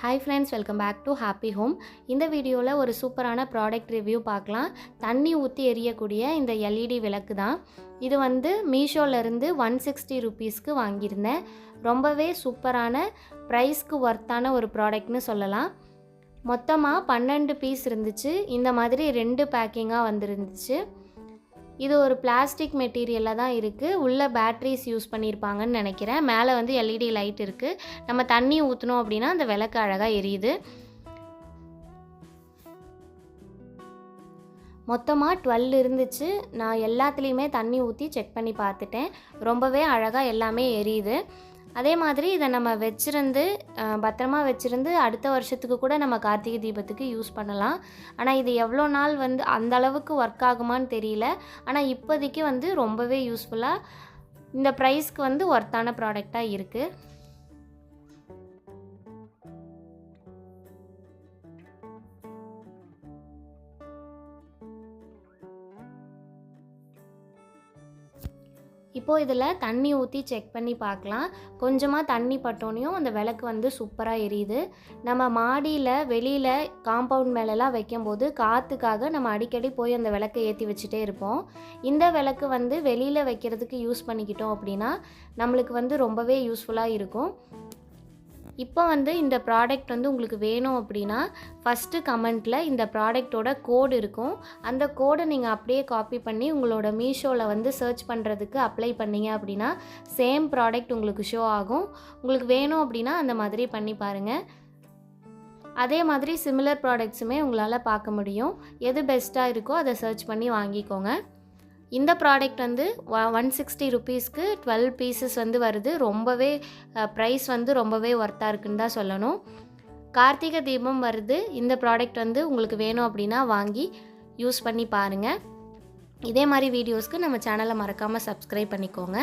Hi friends welcome back to happy home இந்த வீடியோவில் ஒரு சூப்பரான ப்ராடக்ட் ரிவ்யூ பார்க்கலாம். தண்ணி ஊற்றி எரியக்கூடிய இந்த எல்இடி விளக்கு தான். இது வந்து மீஷோலேருந்து ஒன் சிக்ஸ்டி ருபீஸ்க்கு வாங்கியிருந்தேன். ரொம்பவே சூப்பரான ப்ரைஸ்க்கு ஒர்த்தான ஒரு ப்ராடக்ட்னு சொல்லலாம். மொத்தமாக பன்னெண்டு பீஸ் இருந்துச்சு. இந்த மாதிரி ரெண்டு பேக்கிங்காக வந்துருந்துச்சு. இது ஒரு பிளாஸ்டிக் மெட்டீரியலில் தான் இருக்குது உள்ளே பேட்ரிஸ் யூஸ் பண்ணியிருப்பாங்கன்னு நினைக்கிறேன். மேலே வந்து எல்இடி லைட் இருக்குது நம்ம தண்ணி ஊற்றினோம் அப்படின்னா அந்த விளக்கு அழகாக எரியுது. மொத்தமாக டுவெல் இருந்துச்சு. நான் எல்லாத்துலேயுமே தண்ணி ஊற்றி செக் பண்ணி பார்த்துட்டேன். ரொம்பவே அழகாக எல்லாமே எரியுது. அதே மாதிரி இதை நம்ம வச்சுருந்து பத்திரமா வச்சுருந்து அடுத்த வருஷத்துக்கு கூட நம்ம கார்த்திகை தீபத்துக்கு யூஸ் பண்ணலாம். ஆனால் இது எவ்வளோ நாள் வந்து அந்த அளவுக்கு ஒர்க் ஆகுமான்னு தெரியல. ஆனால் இப்போதைக்கு வந்து ரொம்பவே யூஸ்ஃபுல்லாக இந்த ப்ரைஸ்க்கு வந்து ஒர்த்தான ப்ராடக்டாக இருக்குது இப்போது இதில் தண்ணி ஊற்றி செக் பண்ணி பார்க்கலாம். கொஞ்சமாக தண்ணி பட்டோனையும் அந்த விளக்கு வந்து சூப்பராக எரியுது. நம்ம மாடியில் வெளியில் காம்பவுண்ட் மேலெலாம் வைக்கும்போது காற்றுக்காக நம்ம அடிக்கடி போய் அந்த விளக்கை ஏற்றி வச்சுட்டே இருப்போம். இந்த விளக்கு வந்து வெளியில் வைக்கிறதுக்கு யூஸ் பண்ணிக்கிட்டோம் அப்படின்னா நம்மளுக்கு வந்து ரொம்பவே யூஸ்ஃபுல்லாக இருக்கும். இப்போ வந்து இந்த ப்ராடக்ட் வந்து உங்களுக்கு வேணும் அப்படின்னா ஃபஸ்ட்டு கமெண்ட்டில் இந்த ப்ராடக்ட்டோட கோடு இருக்கும். அந்த கோடை நீங்கள் அப்படியே காப்பி பண்ணி உங்களோட மீஷோவில் வந்து சர்ச் பண்ணுறதுக்கு அப்ளை பண்ணீங்க அப்படின்னா சேம் ப்ராடக்ட் உங்களுக்கு ஷோ ஆகும். உங்களுக்கு வேணும் அப்படின்னா அந்த மாதிரி பண்ணி பாருங்கள் அதே மாதிரி சிமிலர் ப்ராடக்ட்ஸுமே உங்களால் பார்க்க முடியும். எது பெஸ்ட்டாக இருக்கோ அதை சர்ச் பண்ணி வாங்கிக்கோங்க. இந்த ப்ராடக்ட் வந்து ஒன் சிக்ஸ்டி ருபீஸ்க்கு டுவெல் பீசஸ் வந்து வருது. ரொம்பவே ப்ரைஸ் வந்து ரொம்பவே ஒர்த்தாக இருக்குன்னு தான் சொல்லணும். கார்த்திகை தீபம் வருது. இந்த ப்ராடக்ட் வந்து உங்களுக்கு வேணும் அப்படின்னா வாங்கி யூஸ் பண்ணி பாருங்கள் இதே மாதிரி வீடியோஸ்க்கு நம்ம சேனலை மறக்காமல் சப்ஸ்கிரைப் பண்ணிக்கோங்க.